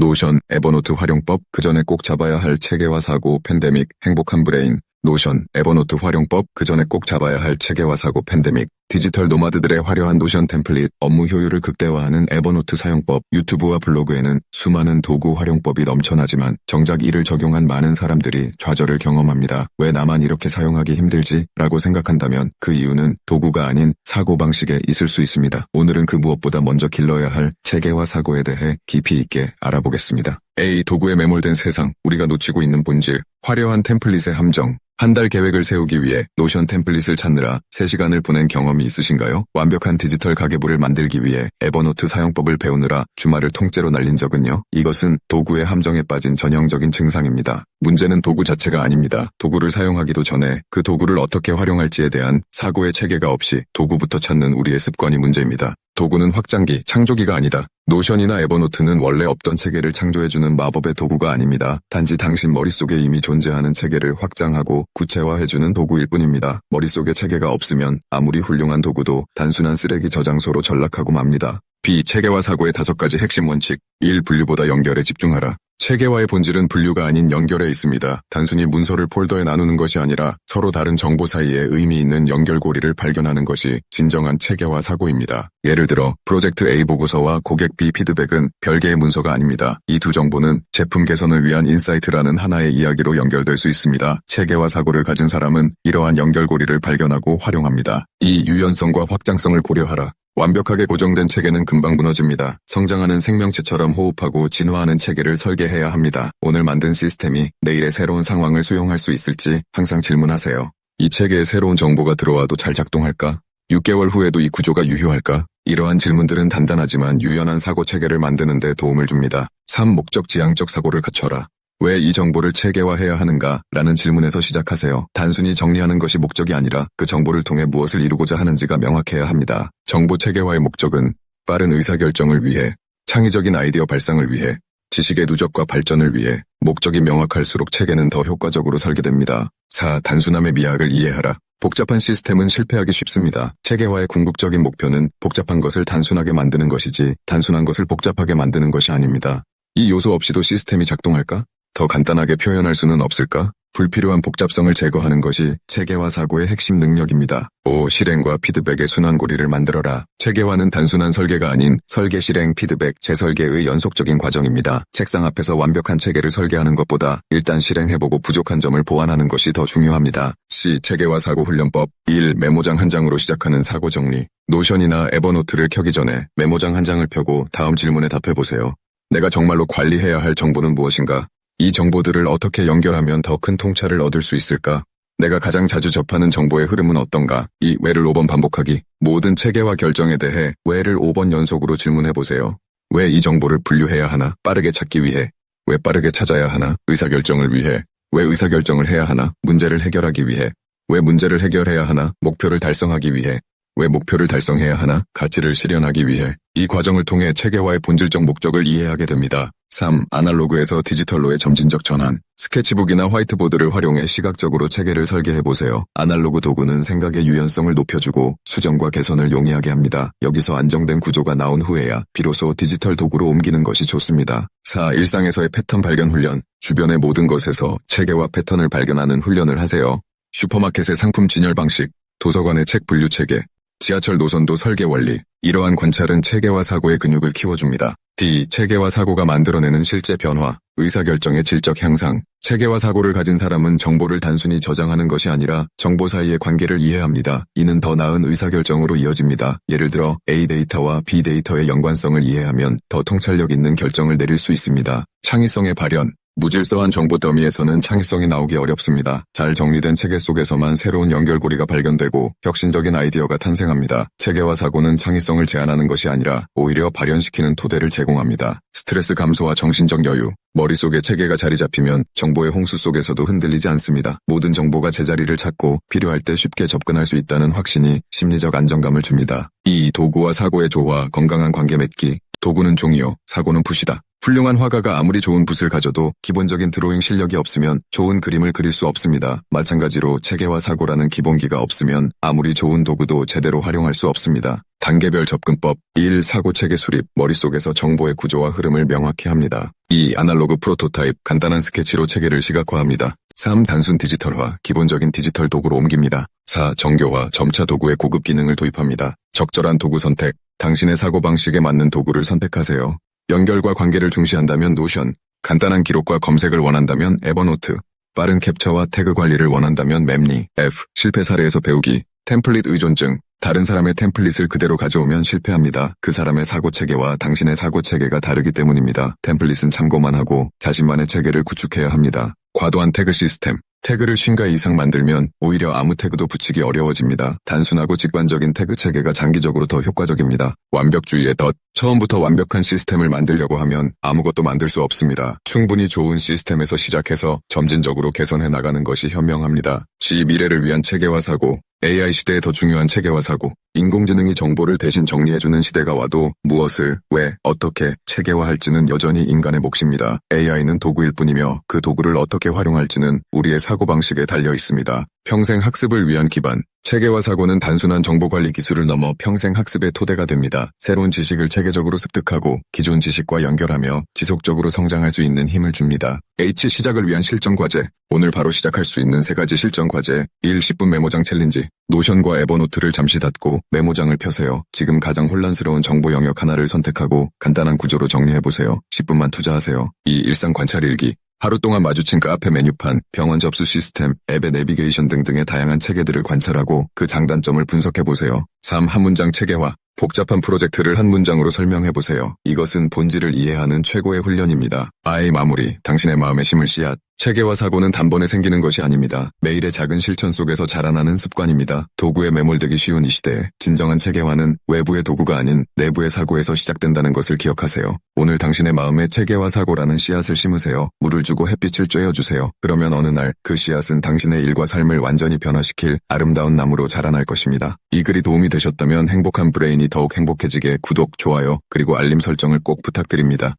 노션, 에버노트 활용법, 그 전에 꼭 잡아야 할 체계와 사고, 팬데믹, 행복한 브레인, 노션, 에버노트 활용법, 그 전에 꼭 잡아야 할 체계와 사고, 팬데믹, 디지털 노마드들의 화려한 노션 템플릿, 업무 효율을 극대화하는 에버노트 사용법, 유튜브와 블로그에는 수많은 도구 활용법이 넘쳐나지만 정작 이를 적용한 많은 사람들이 좌절을 경험합니다. 왜 나만 이렇게 사용하기 힘들지? 라고 생각한다면 그 이유는 도구가 아닌 사고방식에 있을 수 있습니다. 오늘은 그 무엇보다 먼저 길러야 할 체계와 사고에 대해 깊이 있게 알아보겠습니다. A. 도구에 매몰된 세상, 우리가 놓치고 있는 본질, 화려한 템플릿의 함정, 한 달 계획을 세우기 위해 노션 템플릿을 찾느라 3시간을 보낸 경험이 있으신가요? 완벽한 디지털 가계부를 만들기 위해 에버노트 사용법을 배우느라 주말을 통째로 날린 적은요? 이것은 도구의 함정에 빠진 전형적인 증상입니다. 문제는 도구 자체가 아닙니다. 도구를 사용하기도 전에 그 도구를 어떻게 활용할지에 대한 사고의 체계가 없이 도구부터 찾는 우리의 습관이 문제입니다. 도구는 확장기, 창조기가 아니다. 노션이나 에버노트는 원래 없던 체계를 창조해주는 마법의 도구가 아닙니다. 단지 당신 머릿속에 이미 존재하는 체계를 확장하고 구체화해주는 도구일 뿐입니다. 머릿속에 체계가 없으면 아무리 훌륭한 도구도 단순한 쓰레기 저장소로 전락하고 맙니다. B. 체계와 사고의 다섯 가지 핵심 원칙. 1. 분류보다 연결에 집중하라. 체계와의 본질은 분류가 아닌 연결에 있습니다. 단순히 문서를 폴더에 나누는 것이 아니라 서로 다른 정보 사이에 의미 있는 연결고리를 발견하는 것이 진정한 체계와 사고입니다. 예를 들어 프로젝트 A 보고서와 고객 B 피드백은 별개의 문서가 아닙니다. 이 두 정보는 제품 개선을 위한 인사이트라는 하나의 이야기로 연결될 수 있습니다. 체계와 사고를 가진 사람은 이러한 연결고리를 발견하고 활용합니다. 이 유연성과 확장성을 고려하라. 완벽하게 고정된 체계는 금방 무너집니다. 성장하는 생명체처럼 호흡하고 진화하는 체계를 설계해야 합니다. 오늘 만든 시스템이 내일의 새로운 상황을 수용할 수 있을지 항상 질문하세요. 이 체계에 새로운 정보가 들어와도 잘 작동할까? 6개월 후에도 이 구조가 유효할까? 이러한 질문들은 단단하지만 유연한 사고 체계를 만드는 데 도움을 줍니다. 3. 목적 지향적 사고를 갖춰라. 왜 이 정보를 체계화해야 하는가? 라는 질문에서 시작하세요. 단순히 정리하는 것이 목적이 아니라 그 정보를 통해 무엇을 이루고자 하는지가 명확해야 합니다. 정보 체계화의 목적은 빠른 의사결정을 위해, 창의적인 아이디어 발상을 위해, 지식의 누적과 발전을 위해 목적이 명확할수록 체계는 더 효과적으로 설계됩니다. 4. 단순함의 미학을 이해하라. 복잡한 시스템은 실패하기 쉽습니다. 체계화의 궁극적인 목표는 복잡한 것을 단순하게 만드는 것이지 단순한 것을 복잡하게 만드는 것이 아닙니다. 이 요소 없이도 시스템이 작동할까? 더 간단하게 표현할 수는 없을까? 불필요한 복잡성을 제거하는 것이 체계화 사고의 핵심 능력입니다. 5. 실행과 피드백의 순환고리를 만들어라. 체계화는 단순한 설계가 아닌 설계, 실행, 피드백, 재설계의 연속적인 과정입니다. 책상 앞에서 완벽한 체계를 설계하는 것보다 일단 실행해보고 부족한 점을 보완하는 것이 더 중요합니다. C. 체계화 사고 훈련법 1. 메모장 한 장으로 시작하는 사고 정리 노션이나 에버노트를 켜기 전에 메모장 한 장을 펴고 다음 질문에 답해보세요. 내가 정말로 관리해야 할 정보는 무엇인가? 이 정보들을 어떻게 연결하면 더 큰 통찰을 얻을 수 있을까? 내가 가장 자주 접하는 정보의 흐름은 어떤가? 이 왜를 5번 반복하기. 모든 체계와 결정에 대해 왜를 5번 연속으로 질문해 보세요. 왜 이 정보를 분류해야 하나? 빠르게 찾기 위해. 왜 빠르게 찾아야 하나? 의사결정을 위해. 왜 의사결정을 해야 하나? 문제를 해결하기 위해. 왜 문제를 해결해야 하나? 목표를 달성하기 위해. 왜 목표를 달성해야 하나? 가치를 실현하기 위해. 이 과정을 통해 체계화의 본질적 목적을 이해하게 됩니다. 3. 아날로그에서 디지털로의 점진적 전환. 스케치북이나 화이트보드를 활용해 시각적으로 체계를 설계해보세요. 아날로그 도구는 생각의 유연성을 높여주고 수정과 개선을 용이하게 합니다. 여기서 안정된 구조가 나온 후에야 비로소 디지털 도구로 옮기는 것이 좋습니다. 4. 일상에서의 패턴 발견 훈련. 주변의 모든 것에서 체계와 패턴을 발견하는 훈련을 하세요. 슈퍼마켓의 상품 진열 방식, 도서관의 책 분류 체계, 지하철 노선도 설계 원리. 이러한 관찰은 체계와 사고의 근육을 키워줍니다. D. 체계와 사고가 만들어내는 실제 변화, 의사결정의 질적 향상. 체계와 사고를 가진 사람은 정보를 단순히 저장하는 것이 아니라 정보 사이의 관계를 이해합니다. 이는 더 나은 의사결정으로 이어집니다. 예를 들어 A 데이터와 B 데이터의 연관성을 이해하면 더 통찰력 있는 결정을 내릴 수 있습니다. 창의성의 발현, 무질서한 정보 더미에서는 창의성이 나오기 어렵습니다. 잘 정리된 체계 속에서만 새로운 연결고리가 발견되고 혁신적인 아이디어가 탄생합니다. 체계와 사고는 창의성을 제한하는 것이 아니라 오히려 발현시키는 토대를 제공합니다. 스트레스 감소와 정신적 여유, 머릿속에 체계가 자리 잡히면 정보의 홍수 속에서도 흔들리지 않습니다. 모든 정보가 제자리를 찾고 필요할 때 쉽게 접근할 수 있다는 확신이 심리적 안정감을 줍니다. 이 도구와 사고의 조화, 건강한 관계 맺기, 도구는 종이요, 사고는 붓이다. 훌륭한 화가가 아무리 좋은 붓을 가져도 기본적인 드로잉 실력이 없으면 좋은 그림을 그릴 수 없습니다. 마찬가지로 체계와 사고라는 기본기가 없으면 아무리 좋은 도구도 제대로 활용할 수 없습니다. 단계별 접근법 1. 사고 체계 수립 머릿속에서 정보의 구조와 흐름을 명확히 합니다. 2. 아날로그 프로토타입 간단한 스케치로 체계를 시각화합니다. 3. 단순 디지털화 기본적인 디지털 도구로 옮깁니다. 4. 정교화 점차 도구의 고급 기능을 도입합니다. 적절한 도구 선택 당신의 사고방식에 맞는 도구를 선택하세요. 연결과 관계를 중시한다면 노션, 간단한 기록과 검색을 원한다면 에버노트, 빠른 캡처와 태그 관리를 원한다면 맵리, F, 실패 사례에서 배우기, 템플릿 의존증, 다른 사람의 템플릿을 그대로 가져오면 실패합니다. 그 사람의 사고 체계와 당신의 사고 체계가 다르기 때문입니다. 템플릿은 참고만 하고 자신만의 체계를 구축해야 합니다. 과도한 태그 시스템. 태그를 50가 이상 만들면 오히려 아무 태그도 붙이기 어려워집니다. 단순하고 직관적인 태그 체계가 장기적으로 더 효과적입니다. 완벽주의의 덫. 처음부터 완벽한 시스템을 만들려고 하면 아무것도 만들 수 없습니다. 충분히 좋은 시스템에서 시작해서 점진적으로 개선해 나가는 것이 현명합니다. G 미래를 위한 체계화 사고. AI 시대에 더 중요한 체계화 사고. 인공지능이 정보를 대신 정리해주는 시대가 와도 무엇을, 왜, 어떻게 체계화할지는 여전히 인간의 몫입니다. AI는 도구일 뿐이며 그 도구를 어떻게 활용할지는 우리의 사고방식에 달려 있습니다. 평생 학습을 위한 기반. 체계화 사고는 단순한 정보관리 기술을 넘어 평생 학습의 토대가 됩니다. 새로운 지식을 체계적으로 습득하고 기존 지식과 연결하며 지속적으로 성장할 수 있는 힘을 줍니다. H 시작을 위한 실전 과제. 오늘 바로 시작할 수 있는 세 가지 실전 과제. 1. 10분 메모장 챌린지. 노션과 에버노트를 잠시 닫고 메모장을 펴세요. 지금 가장 혼란스러운 정보 영역 하나를 선택하고 간단한 구조로 정리해보세요. 10분만 투자하세요. 2. 일상 관찰 일기. 하루 동안 마주친 카페 메뉴판, 병원 접수 시스템, 앱의 내비게이션 등등의 다양한 체계들을 관찰하고 그 장단점을 분석해보세요. 3. 한 문장 체계화. 복잡한 프로젝트를 한 문장으로 설명해보세요. 이것은 본질을 이해하는 최고의 훈련입니다. 아의 마무리, 당신의 마음에 심을 씨앗. 체계화 사고는 단번에 생기는 것이 아닙니다. 매일의 작은 실천 속에서 자라나는 습관입니다. 도구에 매몰되기 쉬운 이 시대에 진정한 체계화는 외부의 도구가 아닌 내부의 사고에서 시작된다는 것을 기억하세요. 오늘 당신의 마음에 체계화 사고라는 씨앗을 심으세요. 물을 주고 햇빛을 쬐어주세요. 그러면 어느 날 그 씨앗은 당신의 일과 삶을 완전히 변화시킬 아름다운 나무로 자라날 것입니다. 이 글이 도움이 되셨다면 행복한 브레인이 더욱 행복해지게 구독, 좋아요, 그리고 알림 설정을 꼭 부탁드립니다.